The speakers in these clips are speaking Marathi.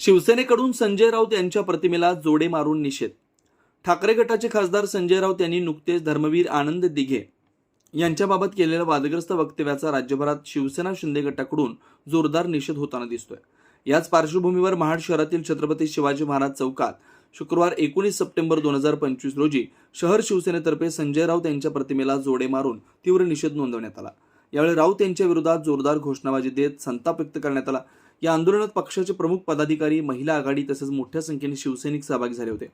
शिवसेनेकडून संजय राऊत यांच्या प्रतिमेला जोडे मारून निषेध. ठाकरे गटाचे खासदार संजय राऊत यांनी नुकतेच धर्मवीर आनंद दिघे यांच्याबाबत केलेल्या वादग्रस्त वक्तव्याचा राज्यभरात शिवसेना शिंदे गटाकडून जोरदार निषेध होताना दिसतोय. याच पार्श्वभूमीवर महाड शहरातील छत्रपती शिवाजी महाराज चौकात शुक्रवार एकोणीस सप्टेंबर दोन हजार पंचवीस रोजी शहर शिवसेनेतर्फे संजय राऊत यांच्या प्रतिमेला जोडे मारून तीव्र निषेध नोंदवण्यात आला. यावेळी राऊत यांच्या विरोधात जोरदार घोषणाबाजी देत संताप व्यक्त करण्यात आला. या आंदोलनात पक्षाचे प्रमुख पदाधिकारी महिला आघाडी तसेच मोठ्या संख्येने शिवसैनिक सहभागी झाले होते.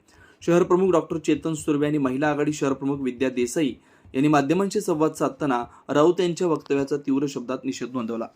शहर प्रमुख डॉक्टर चेतन सुर्वे आणि महिला आघाडी शहर प्रमुख विद्या देसाई यांनी माध्यमांशी संवाद साधताना राऊत यांच्या वक्तव्याचा तीव्र शब्दात निषेध नोंदवला.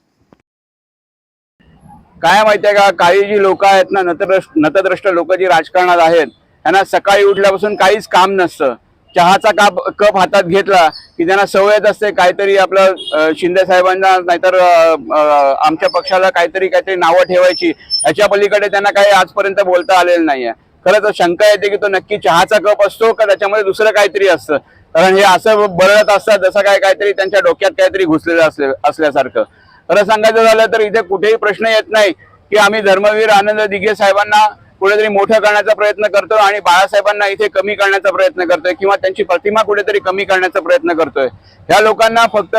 काय माहितीये का? काही जी लोक आहेत ना नतद्रष्ट नतद्रष्ट लोक जी राजकारणात आहेत त्यांना सकाळी उठल्यापासून काहीच काम नसतं. चहाचा काप कप हातात घेतला की त्यांना सवयच असते काहीतरी आपलं शिंदे साहेबांना नाहीतर आमच्या पक्षाला काहीतरी काहीतरी नावं ठेवायची. याच्या पलीकडे त्यांना काही आजपर्यंत बोलता आलेलं नाहीये. खरं तर शंका येते की तो नक्की चहाचा कप असतो का त्याच्यामध्ये दुसरं काहीतरी असतं? कारण हे असं बरळत असतात जसं काय काहीतरी त्यांच्या डोक्यात काहीतरी घुसलेलं असले असल्यासारखं. खरं सांगायचं झालं तर इथे कुठेही प्रश्न येत नाही की आम्ही धर्मवीर आनंद दिघे साहेबांना कुठेतरी मोठं करण्याचा प्रयत्न करतो आणि बाळासाहेबांना इथे कमी करण्याचा प्रयत्न करतोय किंवा त्यांची प्रतिमा कुठेतरी कमी करण्याचा प्रयत्न करतोय. ह्या लोकांना फक्त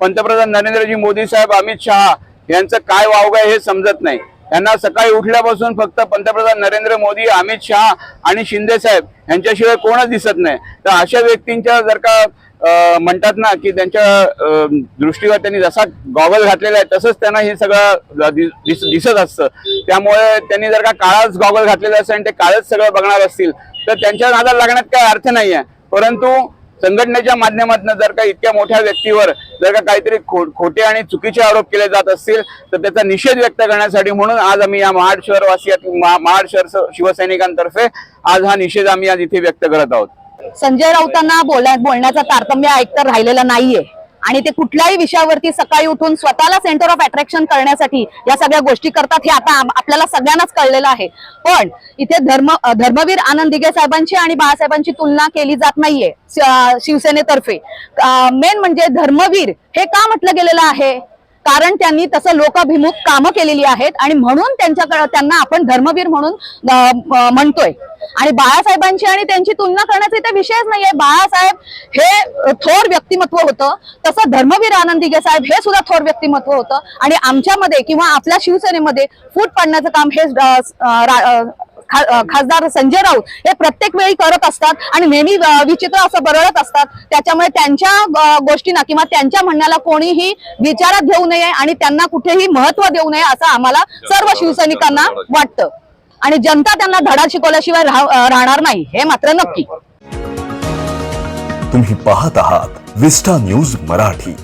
पंतप्रधान नरेंद्रजी मोदी साहेब अमित शहा यांचं काय वावग आहे हे समजत नाही. यांना सकाळी उठल्यापासून फक्त पंतप्रधान नरेंद्र मोदी अमित शहा आणि शिंदे साहेब यांच्याशिवाय कोणच दिसत नाही. तर अशा व्यक्तींच्या जर का म्हणतात ना की त्यांच्या दृष्टीवर त्यांनी जसा गॉगल घातलेला आहे तसंच त्यांना हे सगळं दिस- दिसत असतं. त्यामुळे त्यांनी जर का काळाच गॉगल घातलेला असेल आणि ते काळच सगळं बघणार असतील तर त्यांच्या नादाला लागण्यात काही अर्थ नाही आहे परंतु संघटनेच्या माध्यमातून जर का इतक्या मोठ्या व्यक्तीवर जर का काहीतरी खो- खोटे आणि चुकीचे आरोप केले जात असतील तर त्याचा निषेध व्यक्त करण्यासाठी म्हणून आज आम्ही या महाड शहरवासियात महाड शहर शिवसैनिकांतर्फे आज हा निषेध आम्ही आज इथे व्यक्त करत आहोत. संजय राऊतांना बोलण्या बोलण्याचं तारतम्य ऐकतर राहिलेलं नाहीये. आणि ते कुठल्याही विषयावरती सकाळी उठून स्वतःला सेंटर ऑफ अट्रॅक्शन करण्यासाठी या सगळ्या गोष्टी करतात हे आता आपल्याला सगळ्यांनाच कळलेलं आहे. पण इथे धर्म धर्मवीर आनंद दिघे साहेबांची आणि बाळासाहेबांची तुलना केली जात नाहीये शिवसेनेतर्फे. मेन म्हणजे धर्मवीर हे का म्हटलं गेलेलं आहे? कारण त्यांनी तसं लोकाभिमुख कामं केलेली आहेत आणि म्हणून त्यांच्याकडे त्यांना आपण धर्मवीर म्हणून म्हणतोय. आणि बाळासाहेबांची आणि त्यांची तुलना करण्याचा इथे विषयच नाहीये. बाळासाहेब हे थोर व्यक्तिमत्व होतं. तसं धर्मवीर आनंदिगे साहेब हे सुद्धा थोर व्यक्तिमत्व होतं. आणि आमच्यामध्ये किंवा आपल्या शिवसेनेमध्ये फूट पाडण्याचं काम हे खासदार संजय राऊत हे प्रत्येक वेळी करत असतात आणि नेहमी विचित्र असं बरळत असतात. त्याच्यामुळे त्यांच्या गोष्टींना किंवा त्यांच्या म्हणण्याला कोणीही विचारात घेऊ नये आणि त्यांना कुठेही महत्त्व देऊ नये असं आम्हाला सर्व शिवसैनिकांना वाटतं. आणि जनता त्यांना धडा शिकवल्याशिवाय राहणार नाही. हे मात्र नक्की. तुम्ही पाहत आहात विस्टा न्यूज मराठी.